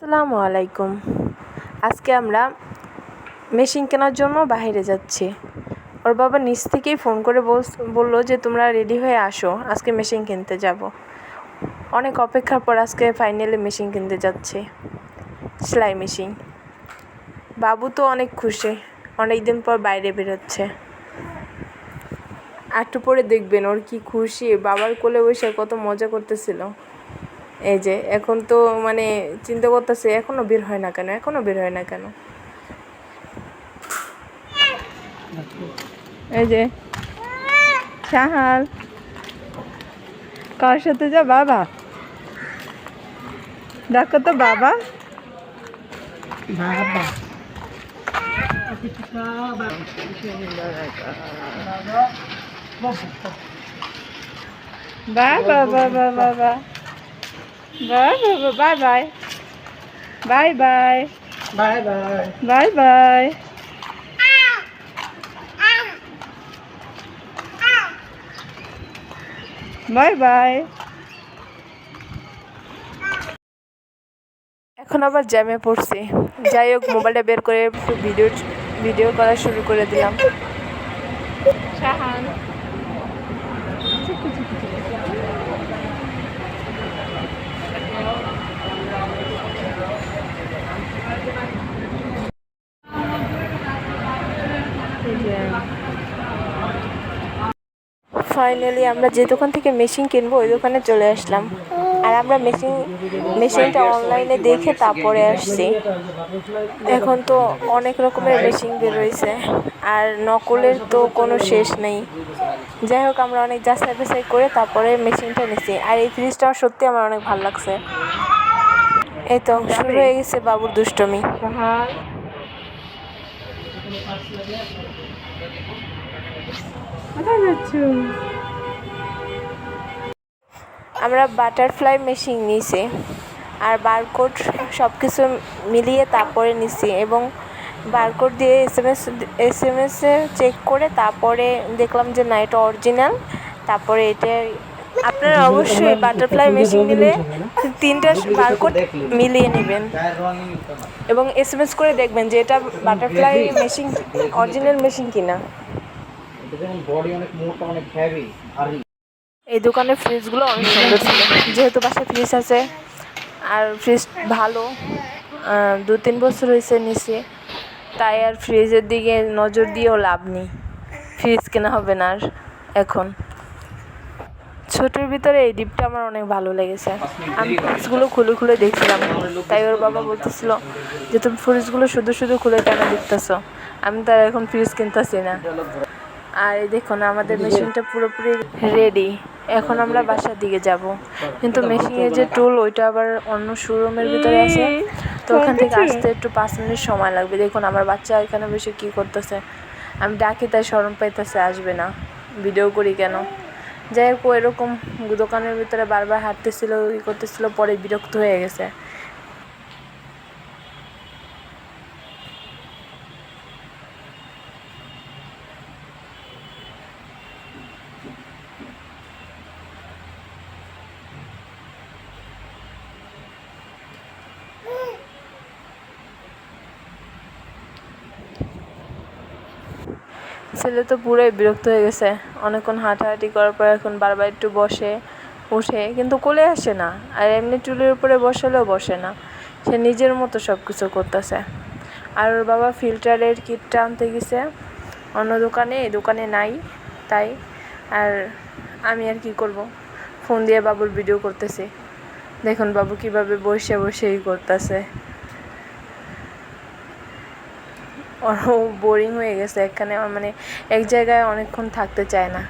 আসসালামু আলাইকুম। আজকে আমরা মেশিন কেনার জন্য বাইরে যাচ্ছি। ওর বাবা নিচ থেকেই ফোন করে বলল যে, তোমরা রেডি হয়ে আসো, আজকে মেশিন কিনতে যাব। অনেক অপেক্ষার পর আজকে ফাইনালি মেশিন কিনতে যাচ্ছি। সেলাই মেশিন। বাবু তো অনেক খুশি, অনেক দিন পর বাইরে বেরোচ্ছে। একটু পরে দেখবেন ওর কি খুশি, বাবার কোলে বসে কত মজা করতেছিল। এই যে এখন তো মানে চিন্তা করতেছে এখনও বের হয় না কেন? এখনও বের হয় না কেন? এই যে শাহাল কার সাথে যা বাবা? দেখো তো বাবা। বাবা। Bye bye bye bye bye bye bye bye. Bye bye. Bye bye. Bye bye. Bye bye. Bye bye এখন আবার জ্যামে পড়ছি। যাই হোক মোবাইলটা বের করে একটু ভিডিও ভিডিও করা শুরু করে দিলাম। ফাইনালি আমরা যে দোকান থেকে মেশিন কিনবো, ওই দোকানে চলে আসলাম। আর আমরা মেশিন মেশিনটা অনলাইনে দেখে তারপরে আসছি। এখন তো অনেক রকমের মেশিন বেরোইছে আর নকলের তো কোনো শেষ নেই। যাই হোক, আমরা অনেক যাচাই বাছাই করে তারপরে মেশিনটা নিছি। আর এই ফ্রিজটা সত্যি আমার অনেক ভালো লাগছে। এই তো, শুরু হয়ে গেছে বাবুর দুষ্টমি। আমরা বাটারফ্লাই মেশিন নিয়েছি আর বারকোড সব কিছু মিলিয়ে তারপরে নিছি এবং বারকোড দিয়ে S M S S M এসে চেক করে তারপরে দেখলাম যে না, এটা অরিজিনাল তারপরে এটা আপনারা অবশ্যই বাটারফ্লাই মেশিন নিলে তিনটা বারকোড মিলিয়ে নেবেন। এবং এস এম এস করে দেখবেন যে এটা বাটারফ্লাই মেশিন, অরিজিনাল মেশিন কিনা। এই দোকানের ফ্রিজগুলো অনেক সুন্দর ছিল। যেহেতু বাসায় ফ্রিজ আছে, আর ফ্রিজ ভালো দু তিন বছর হয়েছে নিচে তাই আর ফ্রিজের দিকে নজর দিয়েও লাভ নেই। ফ্রিজ কেনা হবে না আর এখন। ছোটোর ভিতরে এই ডিপটা আমার অনেক ভালো লেগেছে। আমি ফ্রিজগুলো খুলে খুলে দেখছিলাম। তাই ওর বাবা বলতেছিল যে তুমি ফ্রিজগুলো শুধু শুধু খুলে কেন দেখতেছো? আমি তো আর এখন ফ্রিজ কিনতেছি না। আর এই দেখুন আমাদের মেশিনটা পুরোপুরি রেডি এখন আমরা বাসার দিকে যাব। কিন্তু মেশিনের যে টুল ওইটা আবার অন্য শোরুমের ভিতরে আছে। তো ওখান থেকে আসতে একটু পাঁচ মিনিট সময় লাগবে। দেখুন আমার বাচ্চা এখানে বসে কী করতেছে। আমি ডাকি তাই সরম পাইতেছে আসবে না। ভিডিও করি কেন? যাই হোক এরকম দোকানের ভিতরে বারবার হাঁটতেছিল ই করতেছিল পরে বিরক্ত হয়ে গেছে। ছেলে তো পুরোই বিরক্ত হয়ে গেছে। অনেকক্ষণ হাঁটাহাঁটি করার পর এখন বারবার একটু বসে, উঠে, কিন্তু কোলে আসে না। আর এমনি টুলের উপরে বসালেও বসে না। সে নিজের মতো সব কিছু করতেছে। আর ওর বাবা ফিল্টারের কিটটা আনতে গেছে। অন্য দোকানে, এই দোকানে নাই, তাই। আর আমি আর কি করব? ফোন দিয়ে বাবুর ভিডিও করতেছি। দেখুন বাবু কীভাবে বসে বসেই করতেছে। বোরিং হয়ে গেছে এখানে মানে এক জায়গায় অনেকক্ষণ থাকতে চায় না।